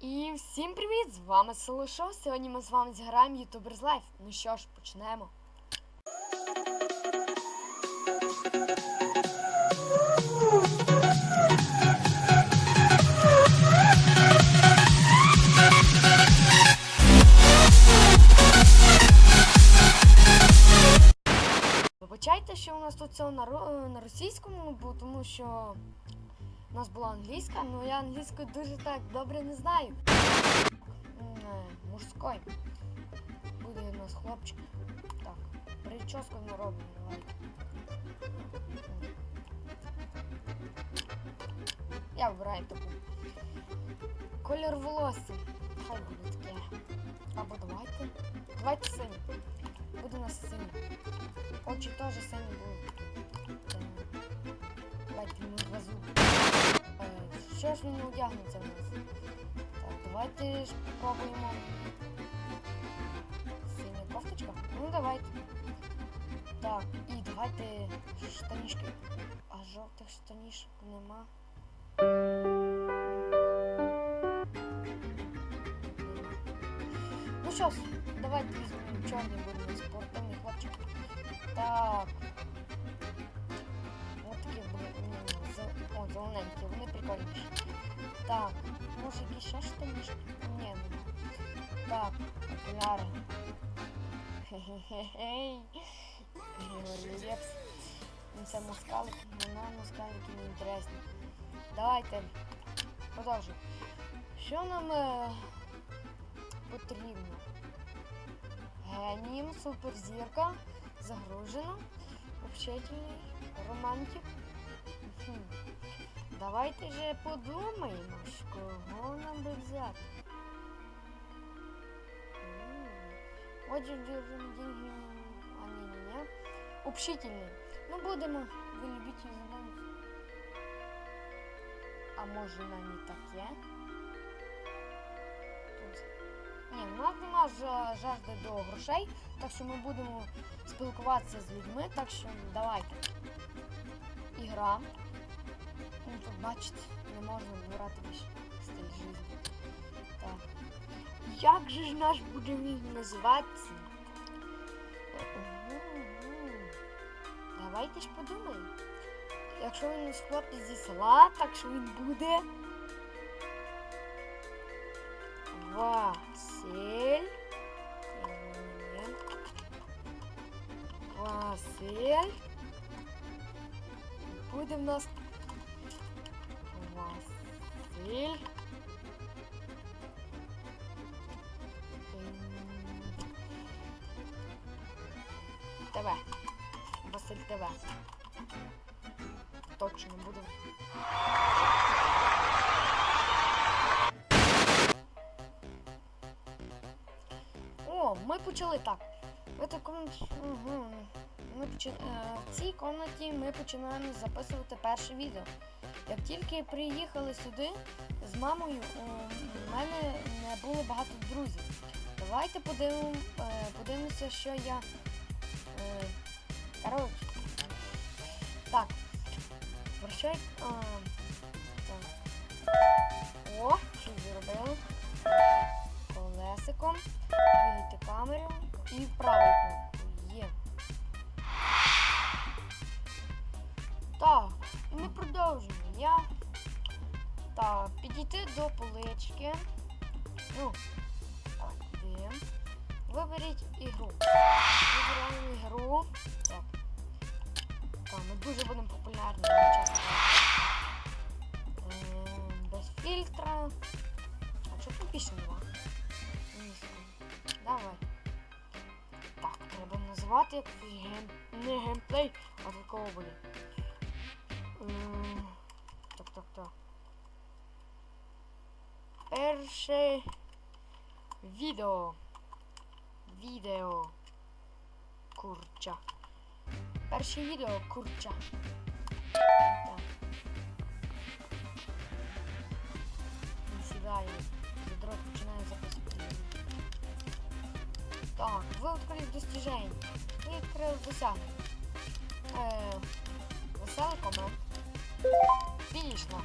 І всім привіт! З вами Село Шоу. Сьогодні ми з вами зіграємо YouTubers Life. Ну що ж, почнемо. Вибачайте, що у нас тут все на російському, бо тому що у нас була англійська, але я англійську дуже так добре не знаю. М, е, Буде у нас хлопчик. Так, прическу ми робимо, давайте. Я вибираю таку. Колір волосся. Хай буде таке. Або давайте. Давайте синій. Буде у нас синій. Очі теж сині будуть. Давайте йому глазу. Е, Що ж він не одягнеться в нас? Так, давайте ж попробуємо. Синя кофточка? Ну давайте. Так, і давайте штанішки. А жовтих штанішок нема. Ну що ж, давайте візьмемо чорний будемо спортивний хлопчик. Так. Ось такі м, О, зелененькі, вони. Так, може якісь ще штанішки? Ні, нема. Так, окуляри. Хе-хе-хей. Григорій Лепс. Ну, Це москалик, вона москалики не інтересні. Давайте продовжуємо. Що нам е, потрібно? Генієм, суперзірка, загружено, общительний, романтик. Хм. Давайте же подумаємо, кого нам би взяти. Отже. А ні, ні, ні. Общительний. Ну будемо. Ви любите задумати. А може нам і таке? Ні, у нас нема жа- жажди до грошей, так що ми будемо спілкуватися з людьми, так що давайте. Ігра. Тут бачите, не можна вибирати більше стиль життя. Так. Як же ж наш буде він називатися? Давайте ж подумаємо. Якщо він хлопець зі села, так що він буде. Василь. Василь. Буде в нас Василь. ТВ. Василь ТВ. Точно буду. О, ми почали так. В е, В цій комнаті ми починаємо записувати перше відео. Як тільки приїхали сюди з мамою, у мене не було багато друзів. Давайте подивимо, е, подивимося, що я. Е, коротше. Так. Про що я. А, так. О, що зробили? Колесиком. Двигайте камеру ігру. Вибираємо ігру. Так. Так, ми дуже будемо популярні. Ем, Без фільтра. А що тут більше нема? Не. Давай. Так, треба називати як гейм... не геймплей, а такого буде. Ем, Так, так, так. Перше відео. Відео. Курча. Перше відео курча. Так. Він сідає. Ядро починає записувати. Так, ви відкрили достіження. Ви відкрили досягнення. Е, веселий комент. Фінішно.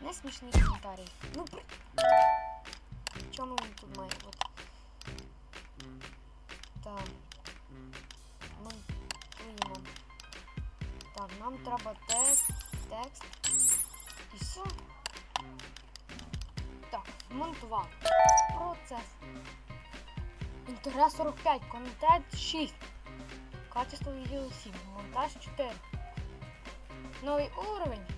Не смішні коментарі. Ну. Чому він тут має бути? Так. Монтуємо. Так, нам треба текст, текст. І все. Так, змонтував. Процес. Інтерес 45, контент 6. Качество відео 7, монтаж 4. Новий уровень.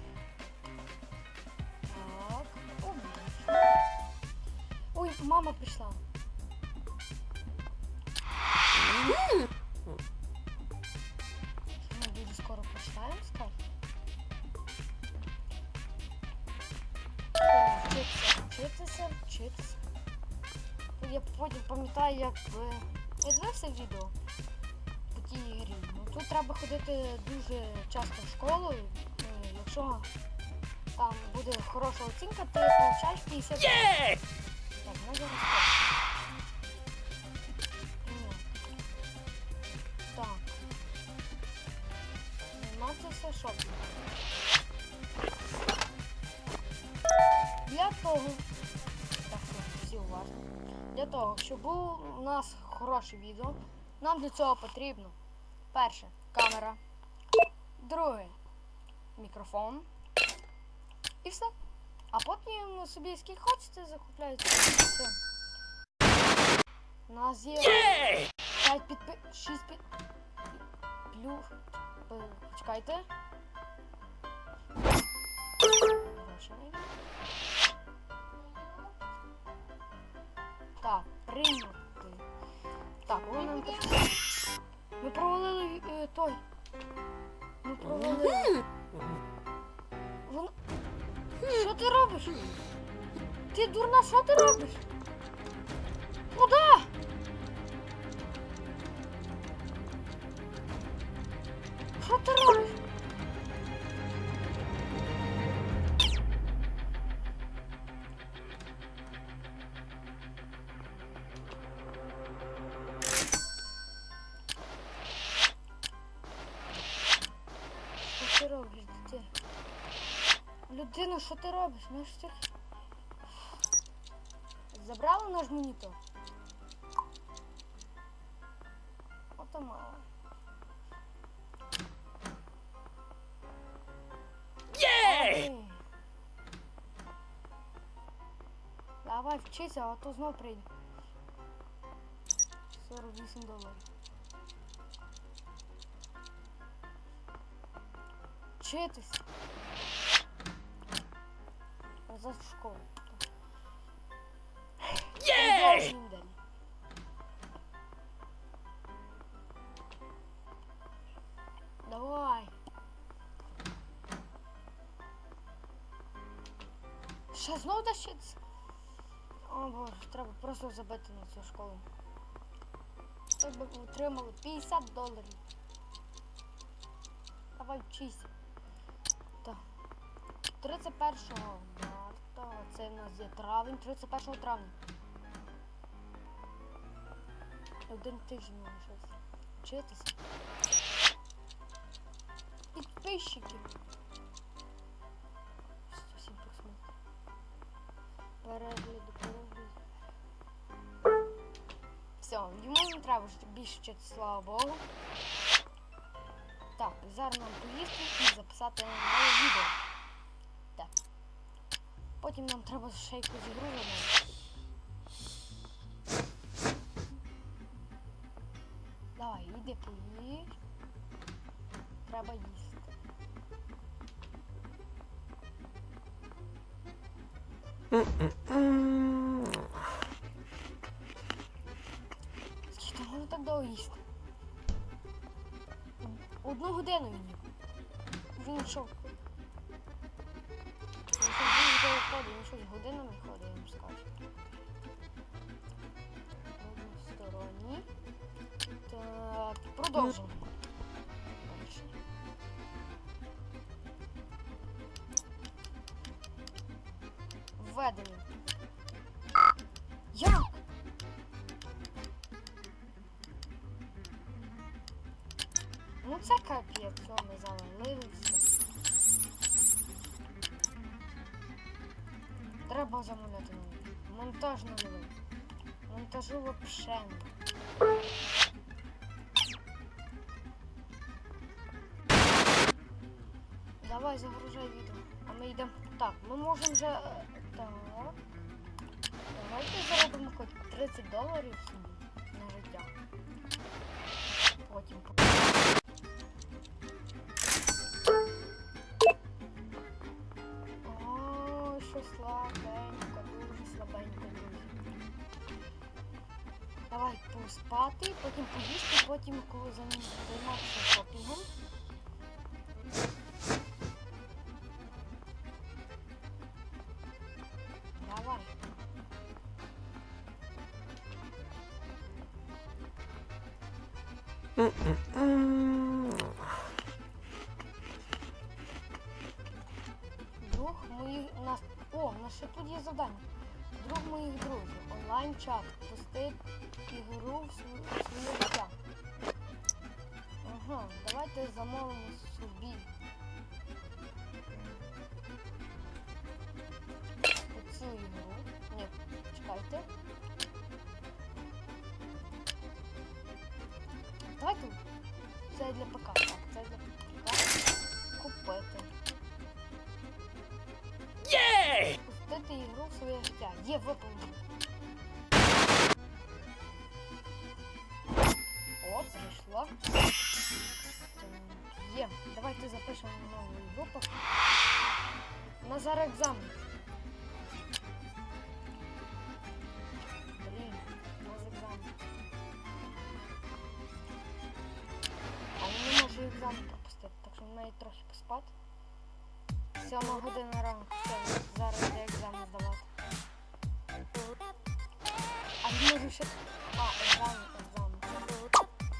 Мама прийшла. Ми дуже скоро скайп. О, Вчитися, вчитися, вчитися. Я потім пам'ятаю, як е, я дивився відео по тій грі. Ну, тут треба ходити дуже часто в школу. е, Якщо там буде хороша оцінка, ти получаєш 50 Yeah! Так, ну. Ні. Так. Займатися шопінгом. Для того. Так, все, всі уважно. Для того, щоб було у нас хороше відео, нам для цього потрібно перше камера, друге мікрофон і все. А потім собі скільки хочете закупляєте. Все. У нас є Yeah! 5 підпи... 6 під... Плюс... Чекайте. Так, прийняти. Так, нам прийшли. Ми провалили е, той. Ми провалили. Ти робиш? Ти дурна, що ти робиш? Куда? Що ти робиш? Людина, що ти робиш? Ну що ти... Забрала наш монітор? Ото мало. Yeah! Давай вчися, а то знов прийде. 48 доларів. Вчитись. В школу. Yeah! Давай. Ще знову дощиться? О боже, треба просто забити на цю школу. Так би отримали 50 доларів. Давай вчись. Так. 31 марта, це в нас є травень, 31 травня. Один тиждень лишився. Вчитися. Підписчики. 107 просмотрів. Перегляди, перегляди. Все, йому не треба ж більше вчитися, слава Богу. Так, зараз нам поїсти і записати нове відео. Так. Потім нам треба ще якусь ігру замовити. Давай, іди поїж. Треба їсти. Скільки годинами ходить, я вам Так, продовжимо. Введення. Як? Ну це капець, що ми завалилися. Треба замовляти новий. Монтаж новий. Монтажу вообще. Давай загружай відео. А ми йдемо. Так, ми можемо вже. е, Так. Давайте заробимо хоч 30 доларів собі на життя. Потім. Що слабенько, дуже слабенько, друзі. Давай поспати, потім поїсти, потім коли займ- займатися шопінгом. У ще тут є завдання. Друг моїх друзів. Онлайн-чат. Пусти ігру в своє життя. Ага, давайте замовимо собі. Оцю ігру. Ні, чекайте. Давайте. Це для ПК. Так, це для ПК. Є виповнено. О, прийшло. Так, Є. Давайте запишемо новий випуск. У нас зараз екзамен. Блін, у нас екзамен. Але не можу екзамен пропустити, так що маю трохи поспати. Сьома година ранку. Все, зараз йде екзамен здавати. А не можу ще. А, екзамен, екзамен.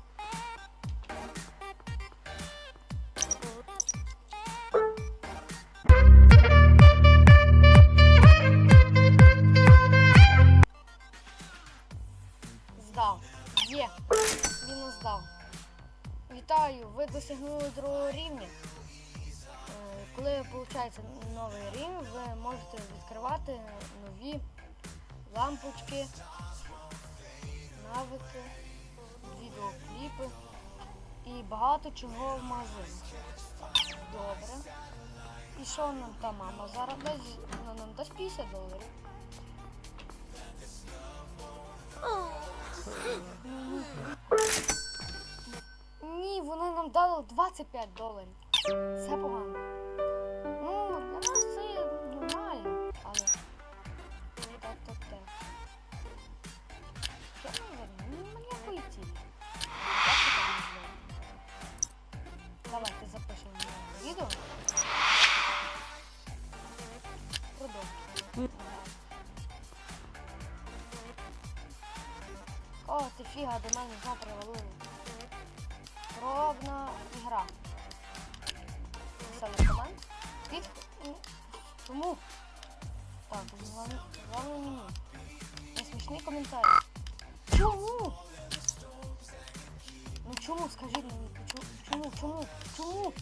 Здав. Є. Він здав. Вітаю, ви досягнули другого рівня. Е, Коли виходить новий рівень, ви можете відкривати нові лампочки, навики, відеокліпи і багато чого в магазині. Добре. І що нам та мама зараз дасть? Вона нам дасть 50 доларів. Ні, вони нам дали 25 доларів. Це погано. О, ти фіга до мене знов привалили. Пробна ігра. Написали команд. Під... м, Чому? Так, головне мені. Не смішний коментар. Чому? Ну чому, скажіть мені, чому, чому, чому,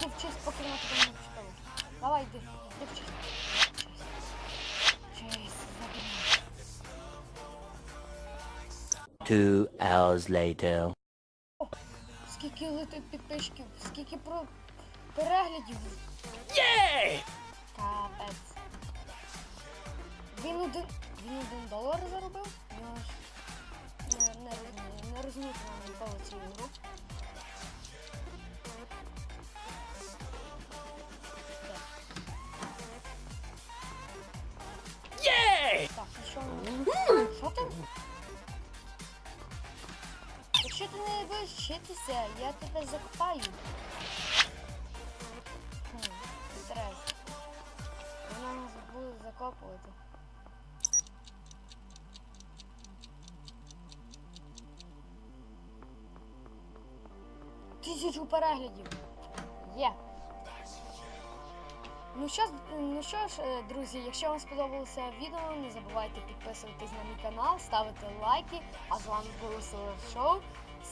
йди вчись, поки вона тебе не вчепила. Давай, йди, йди вчись. Честь, забери. Two hours later. Скільки летить підписчиків, скільки про переглядів. Yay! Капець. Він один, він один долар заробив. Не вчитися, я тебе закопаю. Хм. Вона нас буде закопувати. Тисячу переглядів. Є. Ну що, ну що ж, е, друзі, якщо вам сподобалося відео, не забувайте підписуватись на мій канал, ставити лайки. А з вами було Селер Шоу.